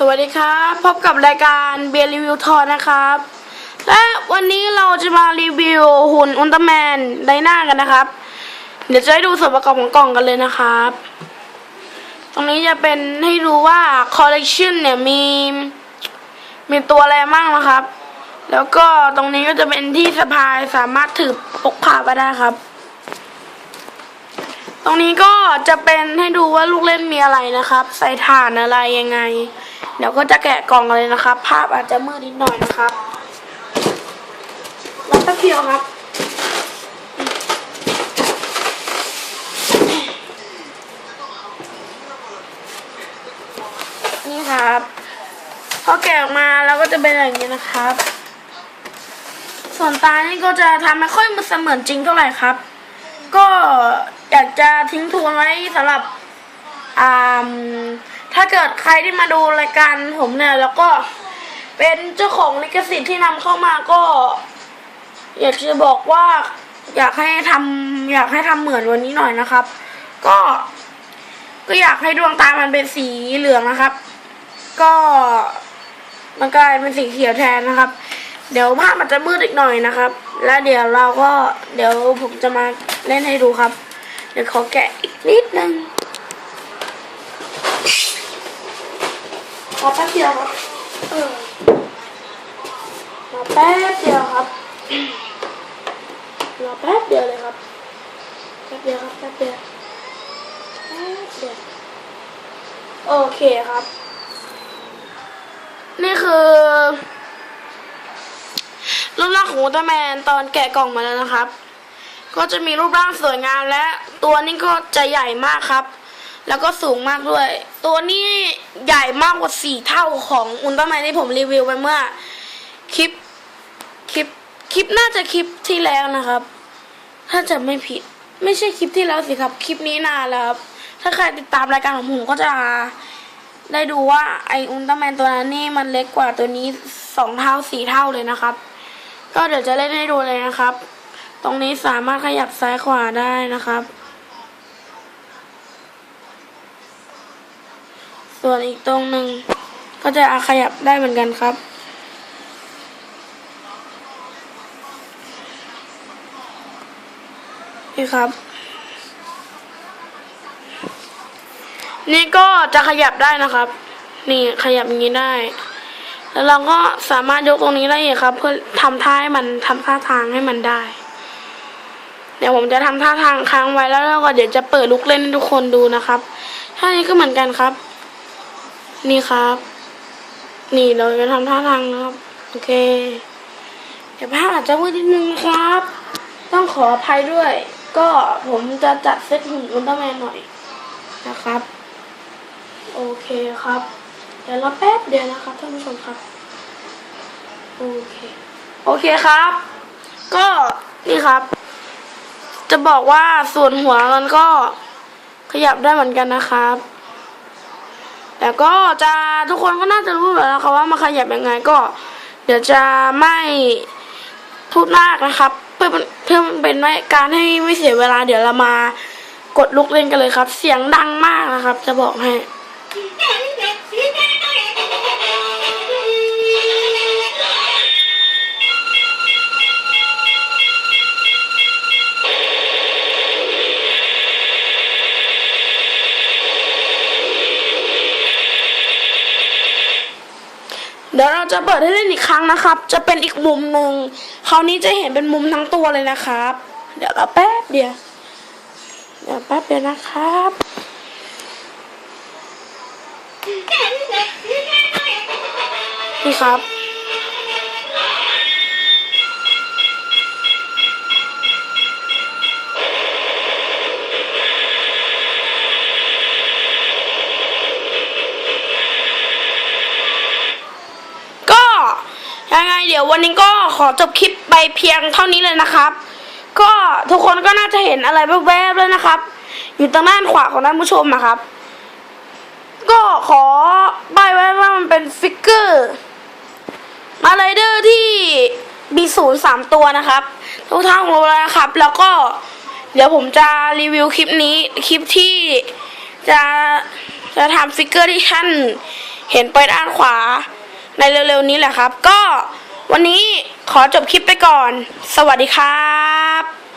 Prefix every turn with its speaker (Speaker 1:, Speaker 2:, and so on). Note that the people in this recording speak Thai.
Speaker 1: สวัสดีครับ พบกับรายการเบียร์รีวิวทอนะครับ และวันนี้เราจะมารีวิวหุ่นอุลตร้าแมนไดนากันนะครับ เดี๋ยวจะให้ดูส่วนประกอบของกล่องกันเลยนะครับ ตรงนี้จะเป็นให้ดูว่าคอลเลกชันเนี่ยมีมีตัวอะไรบ้างนะครับ แล้วก็ตรงนี้ก็จะเป็นที่สะพายสามารถถือพกพาไปได้ครับ ตรงนี้ก็จะเป็นให้ดูว่าลูกเล่นมีอะไรนะครับ ใส่ถ่านอะไรยังไง เดี๋ยวก็จะแกะกล่องเลยนะครับ ภาพอาจจะมืดนิดหน่อยนะครับรับแป๊บเดียวครับ นี่ครับพอแกะออกมาแล้วก็จะเป็นอย่างนี้นะครับ ส่วนตานี่ก็จะทำไม่ค่อยเสมือนจริงเท่าไหร่ครับ ก็อยากจะทิ้งทวนไว้สำหรับอ่า ถ้าเกิดใครที่มาดูรายการผมเนี่ย แล้วก็เป็นเจ้าของลิขสิทธิ์ที่นำเข้ามาก็ อยากจะบอกว่าอยากให้ทำอยากให้ทำเหมือนวันนี้หน่อยนะครับ ก็ก็อยากให้ดวงตามันเป็นสีเหลืองนะครับ ก็มันกลายเป็นสีเขียวแทนนะครับ เดี๋ยวภาพมันจะมืดอีกหน่อยนะครับ แล้วเดี๋ยวเราก็เดี๋ยวผมจะมาเล่นให้ดูครับ เดี๋ยวขอแกะอีกนิดนึงรอแป๊บเดี ยวครับเออรอแป๊บเดียวครับรอแป๊บเดียวเลยครับแป๊บเดียวครับแป๊บเดียวแป๊บเดียวโอเคครับ นี่คือรูปร่างของอุลตร้าแมนตอนแกะกล่องมาแล้วนะครับ ก็จะมีรูปร่างสวยงามและตัวนี้ก็จะใหญ่มากครับ แล้วก็สูงมากด้วย ตัวนี้ใหญ่มากกว่าสี่เท่าของอุลตร้าแมนที่ผมรีวิวไปเมื่อคลิปคลิปคลิปน่าจะคลิปที่แล้วนะครับ ถ้าจะไม่ผิด ไม่ใช่คลิปที่แล้วสิครับ คลิปนี้นานแล้วครับถ้าใครติดตามรายการของผมก็จะได้ดูว่าไออุลตร้าแมนตัวนั้นนี่มันเล็กกว่าตัวนี้สองเท่าสี่เท่าเลยนะครับ ก็เดี๋ยวจะเล่นให้ดูเลยนะครับ ตรงนี้สามารถขยับซ้ายขวาได้นะครับ ส่วนอีกตรงหนึ่งก็จะขยับได้เหมือนกันครับ นี่ครับ นี่ก็จะขยับได้นะครับ นี่ขยับอย่างนี้ได้ แล้วเราก็สามารถยกตรงนี้ได้อีกครับ เพื่อทำท่าให้มันทำท่าทางให้มันได้เดี๋ยวผมจะทำท่าทางค้างไว้แล้วเราก็เดี๋ยวจะเปิดลูกเล่นให้ทุกคนดูนะครับท่านี้ก็เหมือนกันครับ นี่ครับ นี่เราจะทำท่าทางนะครับ โอเคเดี๋ยวภาพอาจจะมืดนิดนึงนะครับ ต้องขออภัยด้วย ก็ผมจะจัดเซตหุ่นอุลตร้าแมนหน่อยนะครับ โอเคครับ เดี๋ยวรอแป๊บเดียวนะครับท่านผู้ชมครับ โอเค โอเคครับ ก็นี่ครับ จะบอกว่าส่วนหัวมันก็ขยับได้เหมือนกันนะครับ แต่ก็จะทุกคนก็น่าจะรู้แล้วครับว่ามันขยับยังไงก็ เดี๋ยวจะไม่พูดมากนะครับ เพื่อเพื่อเป็นการให้ไม่เสียเวลาเดี๋ยวเรามากดลุกเล่นกันเลยครับ เสียงดังมากนะครับ จะบอกให้ เดี๋ยวเราจะเปิดให้เล่นอีกครั้งนะครับ จะเป็นอีกมุมหนึ่งคราวนี้จะเห็นเป็นมุมทั้งตัวเลยนะครับ เดี๋ยวเราแป๊บเดียวเดี๋ยวแป๊บเดียวนะครับนี่ครับ ก็ยังไงเดี๋ยววันนี้ก็ขอจบคลิปไปเพียงเท่านี้เลยนะครับ ก็ทุกคนก็น่าจะเห็นอะไรแวบๆเลยนะครับ อยู่ทางด้านขวาของท่านผู้ชมนะครับ ก็ขอใบไว้ว่ามันเป็นฟิกเกอร์มาไรเดอร์ที่มีศูนย์สามตัวนะครับทุกท่านรู้แล้วนะครับ แล้วก็เดี๋ยวผมจะรีวิวคลิปนี้คลิปที่จะจะทำฟิกเกอร์ที่ท่านเห็นไปด้านขวาในเร็วๆนี้แหละครับ ก็ วันนี้ขอจบคลิปไปก่อน สวัสดีครับ